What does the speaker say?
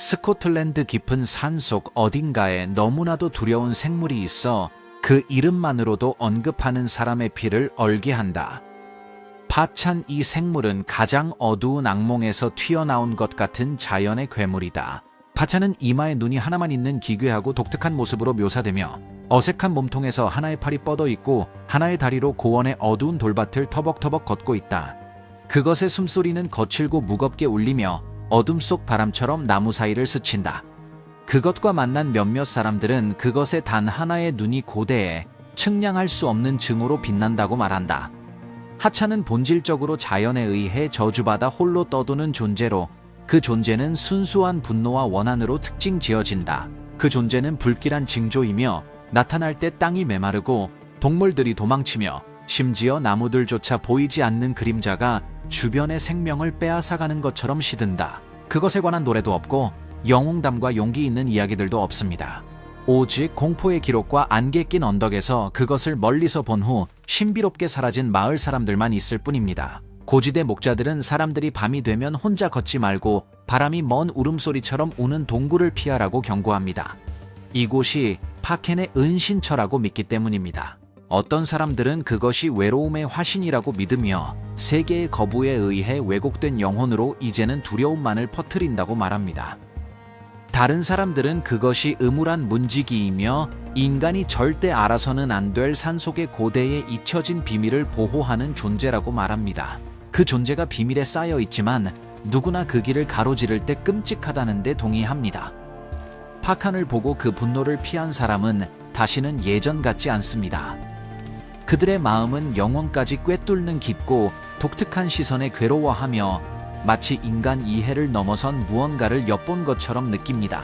스코틀랜드 깊은 산속 어딘가에 너무나도 두려운 생물이 있어 그 이름만으로도 언급하는 사람의 피를 얼게 한다. 파찬 이 생물은 가장 어두운 악몽에서 튀어나온 것 같은 자연의 괴물이다. 파찬은 이마에 눈이 하나만 있는 기괴하고 독특한 모습으로 묘사되며 어색한 몸통에서 하나의 팔이 뻗어 있고 하나의 다리로 고원의 어두운 돌밭을 터벅터벅 걷고 있다. 그것의 숨소리는 거칠고 무겁게 울리며 어둠 속 바람처럼 나무 사이를 스친다. 그것과 만난 몇몇 사람들은 그것의 단 하나의 눈이 고대해 측량할 수 없는 증오로 빛난다고 말한다. 하차는 본질적으로 자연에 의해 저주받아 홀로 떠도는 존재로 그 존재는 순수한 분노와 원한으로 특징 지어진다. 그 존재는 불길한 징조이며 나타날 때 땅이 메마르고 동물들이 도망치며 심지어 나무들조차 보이지 않는 그림자가 주변의 생명을 빼앗아가는 것처럼 시든다. 그것에 관한 노래도 없고 영웅담과 용기 있는 이야기들도 없습니다. 오직 공포의 기록과 안개 낀 언덕에서 그것을 멀리서 본 후 신비롭게 사라진 마을 사람들만 있을 뿐입니다. 고지대 목자들은 사람들이 밤이 되면 혼자 걷지 말고 바람이 먼 울음소리처럼 우는 동굴을 피하라고 경고합니다. 이곳이 파켄의 은신처라고 믿기 때문입니다. 어떤 사람들은 그것이 외로움의 화신이라고 믿으며 세계의 거부에 의해 왜곡된 영혼으로 이제는 두려움만을 퍼뜨린다고 말합니다. 다른 사람들은 그것이 음울한 문지기이며 인간이 절대 알아서는 안 될 산속의 고대에 잊혀진 비밀을 보호하는 존재라고 말합니다. 그 존재가 비밀에 쌓여 있지만 누구나 그 길을 가로지를 때 끔찍하다는데 동의합니다. 파칸을 보고 그 분노를 피한 사람은 다시는 예전 같지 않습니다. 그들의 마음은 영혼까지 꿰뚫는 깊고 독특한 시선에 괴로워하며 마치 인간 이해를 넘어선 무언가를 엿본 것처럼 느낍니다.